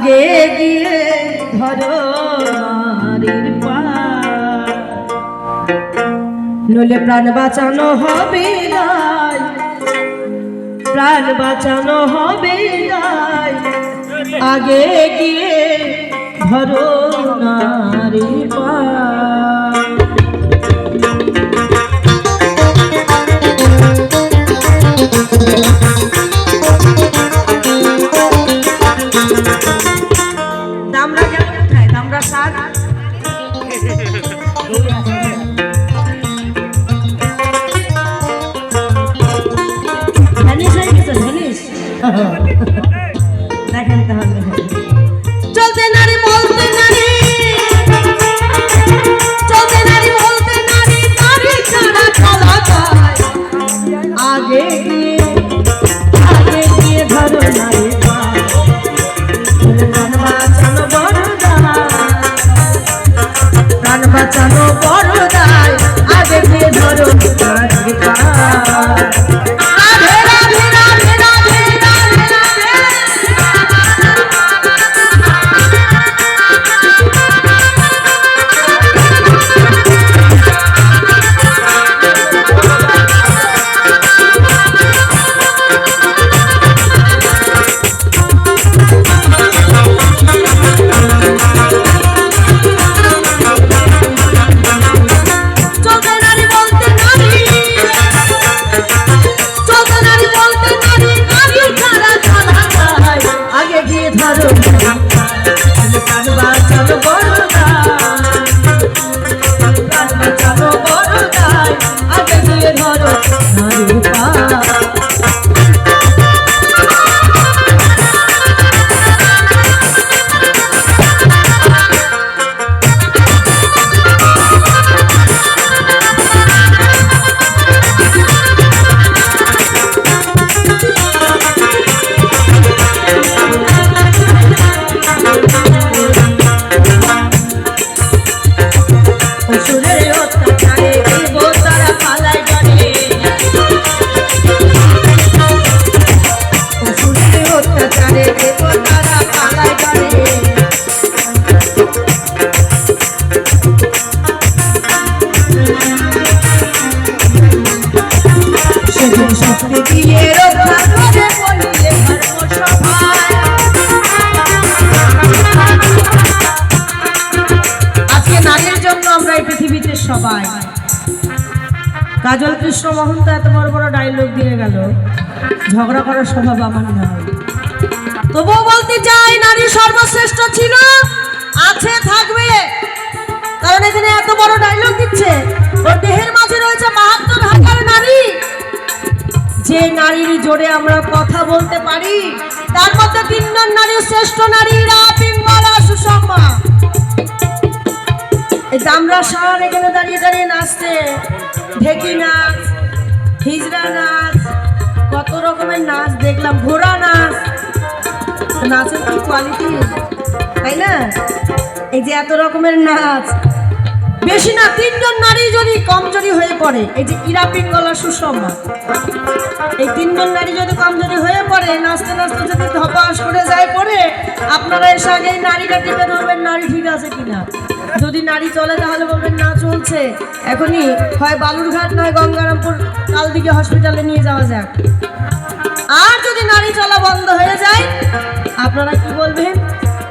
আগে গিয়ে ধরো পা। নইলে প্রাণ বাঁচানো হবে নাই। প্রাণ বাঁচানো হবে নাই। আগে গিয়ে ধরো নারীর পা। দামরা আগে ধরো কাজল কৃষ্ণ মোহন তো এত বড় বড় ডায়লগ দিয়ে গেল। ঝগড়া করার স্বভাব আমার নয় তবুও বলতে চাই, নারী সর্বশ্রেষ্ঠ ছিল, আছে, থাকবে। কারণ এখানে এত বড় ডায়লগ দিচ্ছে। ওর দেহের মাঝে রয়েছে বাহাত্তর হাজার নারী। যে নারীর জোরে আমরা কথা বলতে পারি, তার মধ্যে তিনজন নারী, শ্রেষ্ঠ নারীরা পিঙ্গলা সুষমা এই দামরা সার এখানে দাঁড়িয়ে দাঁড়িয়ে নাচছে। ঢেকি নাচ হিজড়া নাচ, কত রকমের নাচ দেখলাম, ঘোড়া নাচ। নাচের কি কোয়ালিটি তাই না? এই যে এত রকমের নাচ। বেশি না, তিনজন নারী যদি কমজোরি হয়ে পড়ে, এই যে ইরা পিঙ্গলা সুষমা এই তিনজন নারী যদি কমজোরি হয়ে পড়ে, নাচতে নাচতে যদি ধপাস করে যায় পড়ে, আপনারা এসে আগে নারীটা টিপে ধরবেন, নারী ঠিক আছে কিনা? যদি নারী চলে, তাহলে বলবেন না চলছে। এখনই হয় বালুরঘাট, নয় গঙ্গারামপুর কাল দিকে হসপিটালে নিয়ে যাওয়া যাক। আর যদি নারী চলা বন্ধ হয়ে যায়, আপনারা কি বলবেন?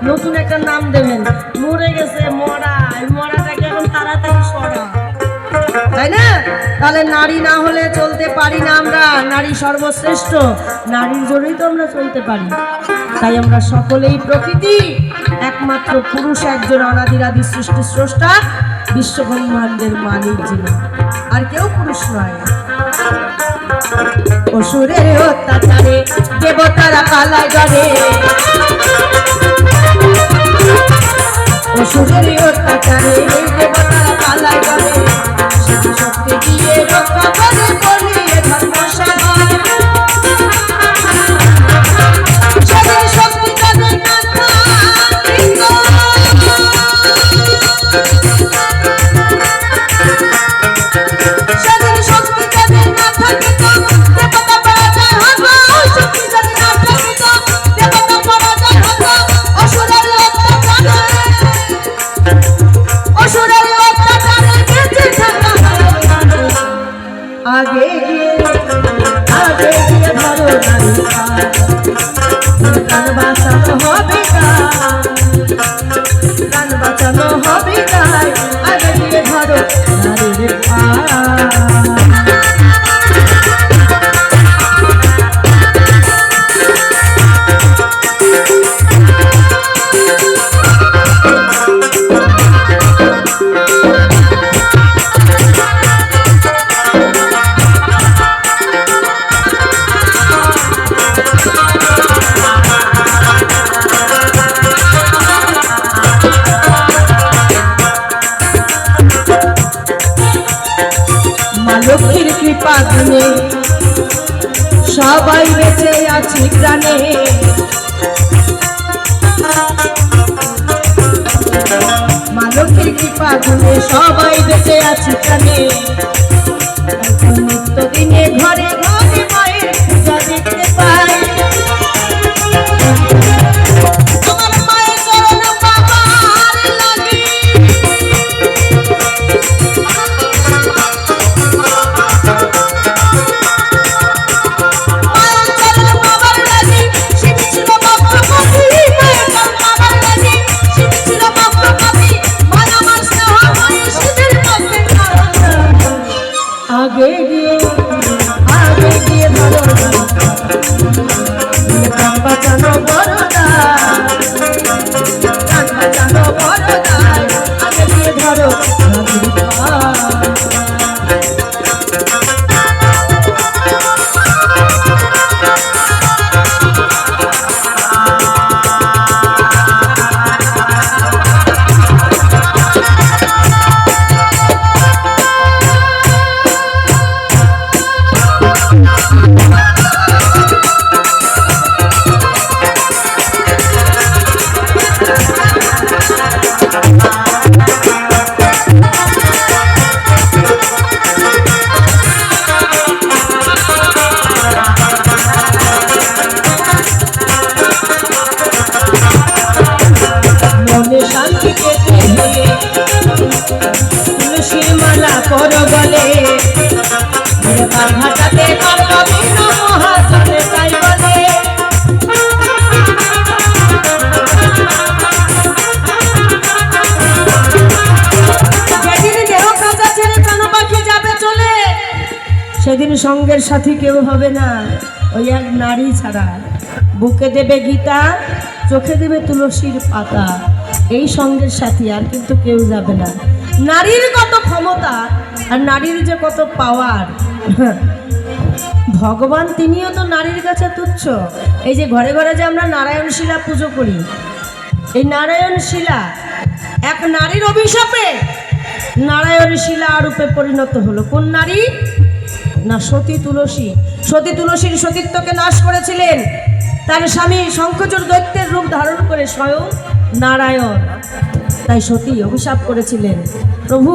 নতুন একটা নাম দেবেন। মরে গেছে মরা মরাটাকে এখন তাড়াতাড়ি সরা। তাই না? তাহলে নারী না হলে চলতে পারি না আমরা। নারী সর্বশ্রেষ্ঠ। নারীর জন্যই তো আমরা চলতে পারি। তাই আমরা সকলেই প্রকৃতি। একমাত্র পুরুষ, একজন অনাদিরাদি সৃষ্টি স্রষ্টা, বিশ্বব্রহ্মাণ্ডের মালিক যিনি। আর কেউ পুরুষ নয়। অসুরের অত্যাচারে, দেবতারা পালায় গড়ে অসুরের অত্যাচারে, দেবতারা বেঁচে জানে। মালকের কৃপা গুণে সবাই বেঁচে আছি প্রাণে। তাই বলে। সেদিন সঙ্গের সাথী কেউ হবে না। ওই এক নারী ছাড়া। বুকে দেবে গীতা, চোখে দেবে তুলসীর পাতা। এই সঙ্গের সাথী আর কিন্তু কেউ যাবে না। নারীর কত ক্ষমতা আর নারীর যে কত পাওয়ার ভগবান, তিনিও তো নারীর কাছে তুচ্ছ। এই যে ঘরে ঘরে যে আমরা নারায়ণ শিলা পুজো করি, এই নারায়ণ শিলা এক নারীর অভিশাপে নারায়ণ শিলা রূপে পরিণত হলো। কোন নারী? না, সতী তুলসী। সতী তুলসীর সতীত্বকে নাশ করেছিলেন। তার স্বামী শঙ্খচূড় দৈত্যের রূপ ধারণ করে স্বয়ং নারায়ণ। তাই সতী অভিশাপ করেছিলেন। প্রভু,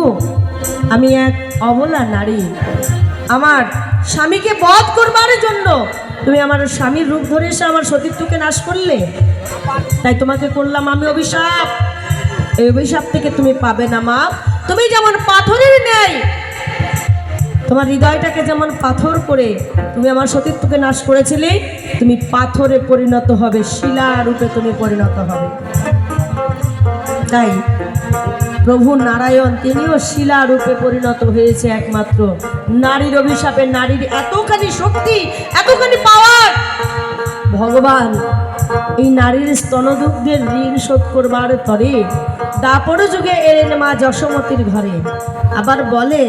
আমি এক অবলা নারী। আমার স্বামীকে বধ করবার জন্য তুমি আমার স্বামীর রূপ ধরে এসে আমার সতীত্বকে নাশ করলে। তাই তোমাকে করলাম আমি অভিশাপ। এই অভিশাপ থেকে তুমি পাবে না, মা। তুমি যেমন পাথরের নেই তোমার হৃদয়টাকে যেমন পাথর করে তুমি আমার সতীত্বকে নাশ করেছিলে, তুমি পাথরে পরিণত হবে শিলা রূপে তুমি পরিণত হবে। তাই প্রভু নারায়ণ তিনিও শিলা রূপে পরিণত হয়েছে একমাত্র। নারীর অভিশাপে নারীর এতখানি শক্তি, এতখানি পাওয়ার ভগবান, এই নারীর স্তনদুগ্ধের ঋণ শোধ করবার তরে দাপর যুগে এলেন মা যশোমতির ঘরে। আবার বলে,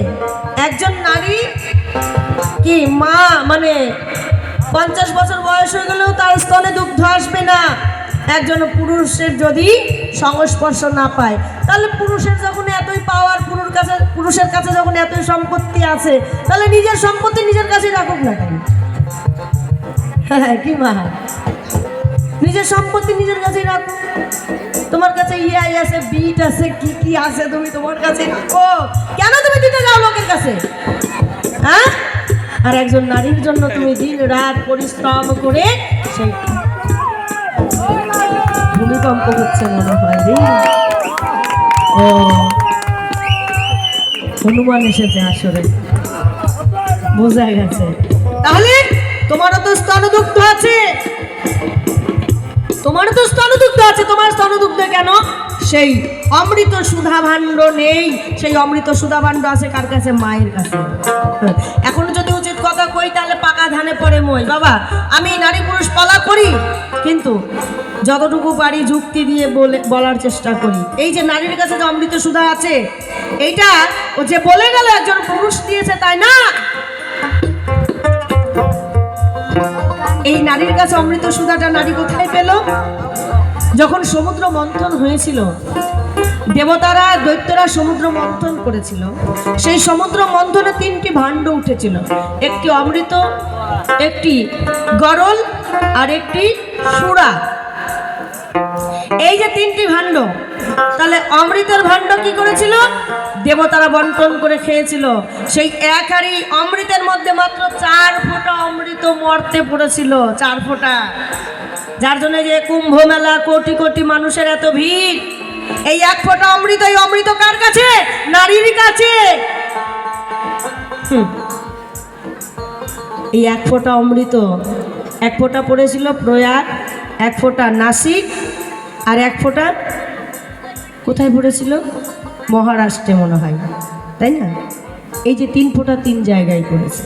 একজন নারী কি মা মানে পঞ্চাশ বছর বয়স হয়ে গেলেও তার স্তনে দুগ্ধ আসবে না? একজন পুরুষের যদি সংস্পর্শ না পায়, তাহলে পুরুষের যখন এতই পাওয়ার পুরুষ কাছে, পুরুষের কাছে যখন এতই সম্পত্তি আছে, তাহলে নিজের সম্পত্তি নিজের কাছে রাখুক না কেন? হ্যাঁ কি মা? নিজের সম্পত্তি নিজের কাছে রাখো। তোমার কাছে ইয়াই আছে বিট আছে, কি কি আছে তুমি তোমার কাছে? রাখো কেন তুমি দিতে যাও লোকের কাছে? হ্যাঁ? আর একজন নারীর জন্য তুমি দিন রাত পরিশ্রম করে সেই ভূমিকম্প হচ্ছে মনে হয়, রে। ও, হনুমান এসেছে আসলে বোঝা গেছে। তাহলে তোমারও তো স্তনদুগ্ধ আছে। তোমার তো স্তনদুগ্ধ আছে, তোমার স্তনদুগ্ধ কেন? সেই অমৃত সুধা ভাণ্ড নেই। সেই অমৃত সুধা ভাণ্ড আছে কার কাছে? মায়ের কাছে। এখন তাহলে পাকা ধানে পড়ে মই। বাবা, আমি নারী পুরুষ পালা করি, কিন্তু যতটুকু পারি যুক্তি দিয়ে বলে, বলার চেষ্টা করি। এই যে নারীর কাছে যে অমৃত সুধা আছে, এইটা ও যে বলে গেল একজন পুরুষ দিয়েছে, তাই না? এই নারীর কাছে অমৃত সুধাটা নারী কোথায় পেল? যখন সমুদ্র মন্থন হয়েছিল দেবতারা দৈত্যরা সমুদ্র মন্থন করেছিল। সেই সমুদ্র মন্থনে তিনটি ভাণ্ড উঠেছিল। একটি অমৃত, একটি গরল আর একটি সুরা। এই যে তিনটি ভাণ্ড, তাহলে অমৃতের ভাণ্ড কি করেছিল? দেবতারা বন্টন করে খেয়েছিল। সেই এক অমৃতের মধ্যে মাত্র চার ফোঁটা অমৃত মর্তে পড়েছিল, চার ফোঁটা। যার জন্য যে কুম্ভ মেলা, কোটি কোটি মানুষের এত ভিড়। এই এক ফোঁটা অমৃত, এই অমৃত কার কাছে? নারীর কাছে। এই এক ফোঁটা অমৃত, এক ফোঁটা পড়েছিল প্রয়াগ এক ফোঁটা নাসিক, আর এক ফোঁটা কোথায় পড়েছিল? মহারাষ্ট্রে মনে হয়, তাই না? এই যে তিন ফোঁটা তিন জায়গায় পড়েছে।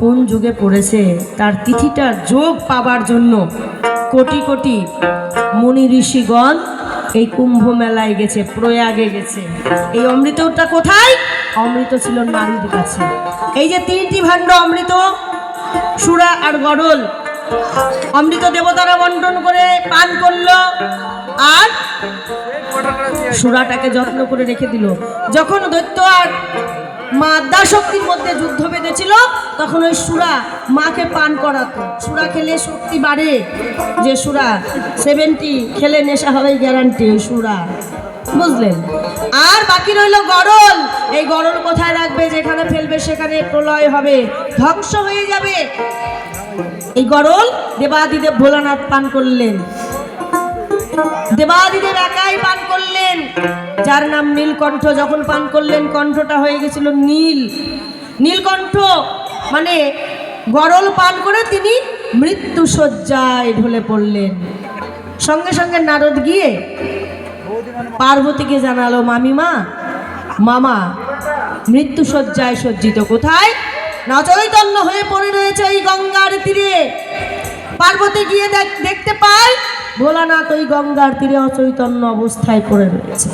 কোন যুগে পড়েছে? তার তিথিটার যোগ পাবার জন্য কোটি কোটি মুনি ঋষিগণ এই কুম্ভ মেলায় গেছে, প্রয়াগে গেছে। এই অমৃতটা কোথায়? অমৃত ছিল নারীর কাছে। এই যে তিনটি ভাণ্ড অমৃত, সুরা আর গরল অমৃত দেবতারা বন্টন করে পান করল আর সুরাটাকে যত্ন করে রেখে দিল। যখন দৈত্য আর মা আদ্যা শক্তির মধ্যে যুদ্ধ বেঁধেছিল, তখন ওই সুরা মাকে পান করাতো। সুরা খেলে শক্তি বাড়ে। যে সুরা সেভেন্টি খেলে নেশা হবে গ্যারান্টি ওই সুরা। বুঝলেন? আর বাকি রইল গরল। এই গরল কোথায় রাখবে? যেখানে ফেলবে, সেখানে প্রলয় হবে। ধ্বংস হয়ে যাবে। এই গরল দেবাদিদেব ভোলানাথ পান করলেন। দেবাদিদেব একাই পান করলেন। যার নাম নীলকণ্ঠ। যখন পান করলেন, কণ্ঠটা হয়ে গেছিল নীল। নীলকণ্ঠ মানে গরল পান করে তিনি মৃত্যু শয্যায় ঢলে পড়লেন। সঙ্গে সঙ্গে নারদ গিয়ে পার্বতীকে জানালো, মামিমা, মামা মৃত্যু শয্যায় সজ্জিত কোথায়? না, চৈতন্য হয়ে পড়ে রয়েছে এই গঙ্গার তীরে। পার্বতী গিয়ে দেখ- দেখতে পায় ভোলানাথ ওই গঙ্গার তীরে অচৈতন্য অবস্থায় পড়ে রয়েছে।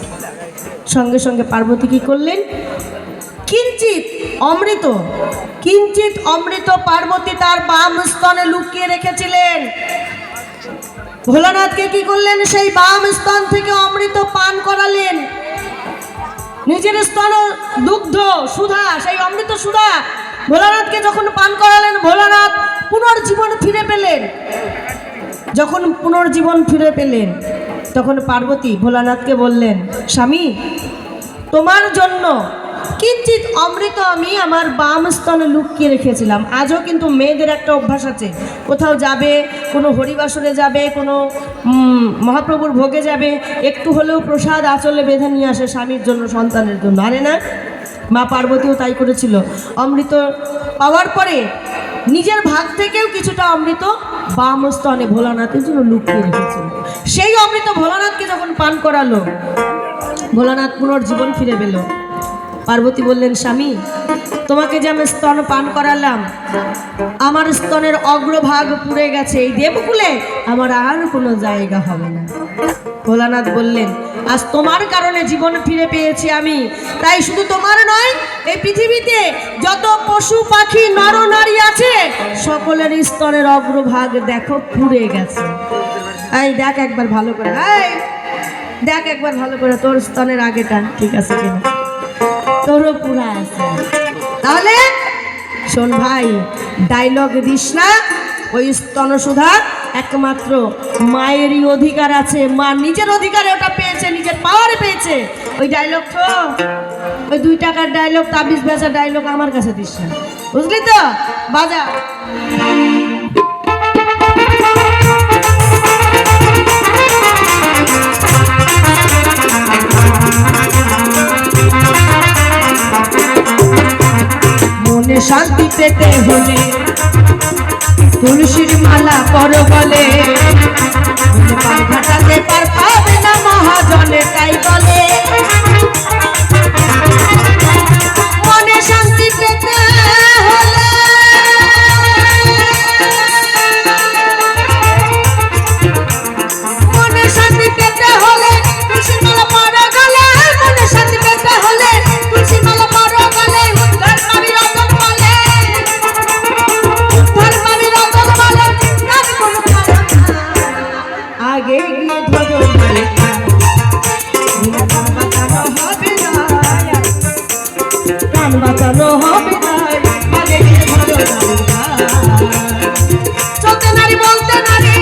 সঙ্গে সঙ্গে পার্বতী কি করলেন? কিঞ্চিত অমৃত কিঞ্চিত অমৃত পার্বতী তার বাম স্তনে লুকিয়ে রেখেছিলেন। ভোলানাথকে কি করলেন? সেই বাম স্তন থেকে অমৃত পান করালেন। নিজের স্তন দুগ্ধ, সুধা, সেই অমৃত সুধা ভোলানাথকে যখন পান করালেন, ভোলানাথ পুনর্জীবন ফিরে পেলেন। যখন পুনর্জীবন ফিরে পেলেন, তখন পার্বতী ভোলানাথকে বললেন, স্বামী, তোমার জন্য কিঞ্চিত অমৃত আমি আমার বাম স্তনে লুকিয়ে রেখেছিলাম। আজও কিন্তু মেয়েদের একটা অভ্যাস আছে। কোথাও যাবে, কোনো হরিবাসরে যাবে, কোনো মহাপ্রভুর ভোগে যাবে। একটু হলেও প্রসাদ আঁচলে বেঁধে নিয়ে আসে স্বামীর জন্য, সন্তানের জন্য। আরে না, মা পার্বতীও তাই করেছিল। অমৃত পাওয়ার পরে নিজের ভাগ থেকেও কিছুটা অমৃত বাম স্তনে ভোলানাথের জন্য লুকিয়ে রেখেছিল। সেই অমৃত ভোলানাথকে যখন পান করালো, ভোলানাথ পুনর্জীবন ফিরে পেল। পার্বতী বললেন, স্বামী, তোমাকে যে আমি স্তন পান করালাম, আমার স্তনের অগ্রভাগ পুড়ে গেছে। এই দেবকুলে আমার আর কোনো জায়গা হবে না। ভোলানাথ বললেন, আজ তোমার কারণে জীবন ফিরে পেয়েছি আমি। তাই শুধু তোমার নয়, এই পৃথিবীতে যত পশু, পাখি, নর, নারী আছে, সকলের স্তনের অগ্রভাগ দেখো, পুড়ে গেছে। এই দেখ একবার ভালো করে দেখ একবার ভালো করে, তোর স্তনের আগেটা ঠিক আছে কিনা? তোরও পুরা আছে। তাহলে শোন ভাই ডায়লগ দিস না। ওই স্তনসুধা একমাত্র মায়েরই অধিকার আছে। মা নিজের অধিকারে ওটা পেয়েছে, নিজের পাওয়ারে পেয়েছে। ওই ডায়লগ তো, ওই দুই টাকার ডায়লগ তাবিজ বেচা ডায়লগ আমার কাছে দিস না। বুঝলি তো? বাজা। মনে শান্তি পেতে হলে তুলসীর মালা পর বলে পার ঘাটাতে পার পাবে না মহাজনে, তাই বলে 在哪里